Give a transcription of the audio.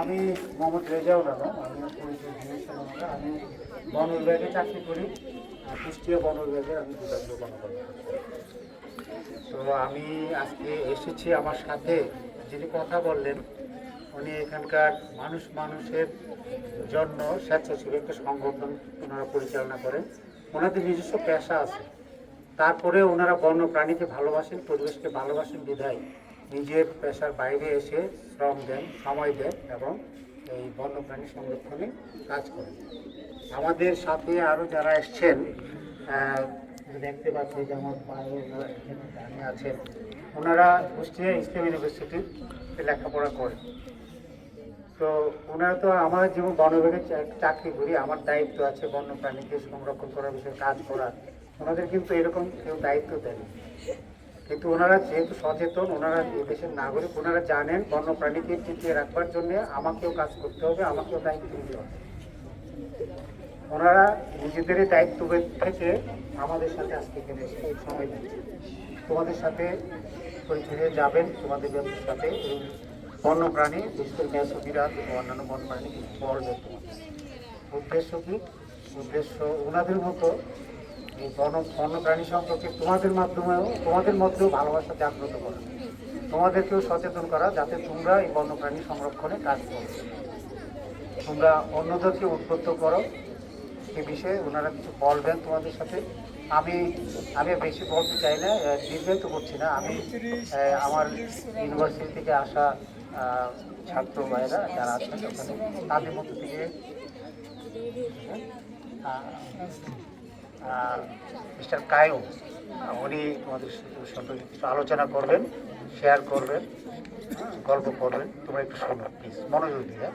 আমি মোহাম্মদ রেজাউল আলম, আমি। আমি বন বিভাগে চাকরি করি কুষ্টিয়া বন বিভাগে আমি তো আমি আজকে এসেছি আমার সাথে, যিনি কথা বললেন, উনি এখানকার মানুষ মানুষের জন্য স্বেচ্ছাসেবী একটা সংগঠন ওনারা পরিচালনা করেন। ওনাদের নিজস্ব পেশা আছে। তারপরে ওনারা বন্য প্রাণীকে ভালোবাসেন, পরিবেশকে ভালোবাসেন বিধায় নিজের পেশার বাইরে এসে শ্রম দেন, সময় দেন এবং এই বন্যপ্রাণী সংরক্ষণে কাজ করেন। আমাদের সাথে আরও যারা এসছেন দেখতে পাচ্ছি পায়ে ওনারা আছেন, ওনারা কুষ্টিয়া ইসলাম ইউনিভার্সিটিতে লেখাপড়া করেন তো ওনারা তো আমার যেমন বন বিভাগে চা- চাকরি করি, আমার দায়িত্ব আছে বন্য প্রাণীকে সংরক্ষণ করার বিষয়ে, কাজ করার। ওনাদের কিন্তু এরকম কেউ দায়িত্ব দেন কিন্তু ওনারা যেহেতু সচেতন, ওনারা দেশের নাগরিক, ওনারা জানেন বন্য প্রাণীকে টিকিয়ে রাখবার জন্য আমাকেও কাজ করতে হবে, আমাকেও দায়িত্ব নিতে হবে। ওনারা নিজেদেরই দায়িত্ব থেকে আমাদের সাথে আজকে এখানে এই সময় তোমাদের সাথে পরিচয় যাবেন, তোমাদের ব্যক্তির সাথে এই বন্য প্রাণী বিশেষ করে বিরাট ও অন্যান্য বন্য প্রাণী বলবে তোমাদের উদ্দেশ্য কি? উদ্দেশ্য ওনাদের মতো এই বন বন্য প্রাণী সম্পর্কে তোমাদের মাধ্যমেও, তোমাদের মধ্যেও ভালোবাসা জাগ্রত করা। তোমাদেরকেও সচেতন করা যাতে তোমরা এই বন্য প্রাণী সংরক্ষণে কাজ করো। তোমরা অন্যদেরকে উদ্বুদ্ধ করো। এ বিষয়ে ওনারা কিছু বলবেন তোমাদের সাথে। আমি আমি বেশি বলতে চাই না দীর্ঘায়িত করছি না। আমি আমার ইউনিভার্সিটি থেকে আসা ছাত্র ভাইরা যারা আছেন ওখানে তাদের মধ্যে থেকে মিস্টার কায়ু উনি তোমাদের সম্পর্কে আলোচনা করবেন শেয়ার করবেন হ্যাঁ, গল্প করবেন তোমরা একটু শোনো প্লিজ মনোযোগ দিয়ে?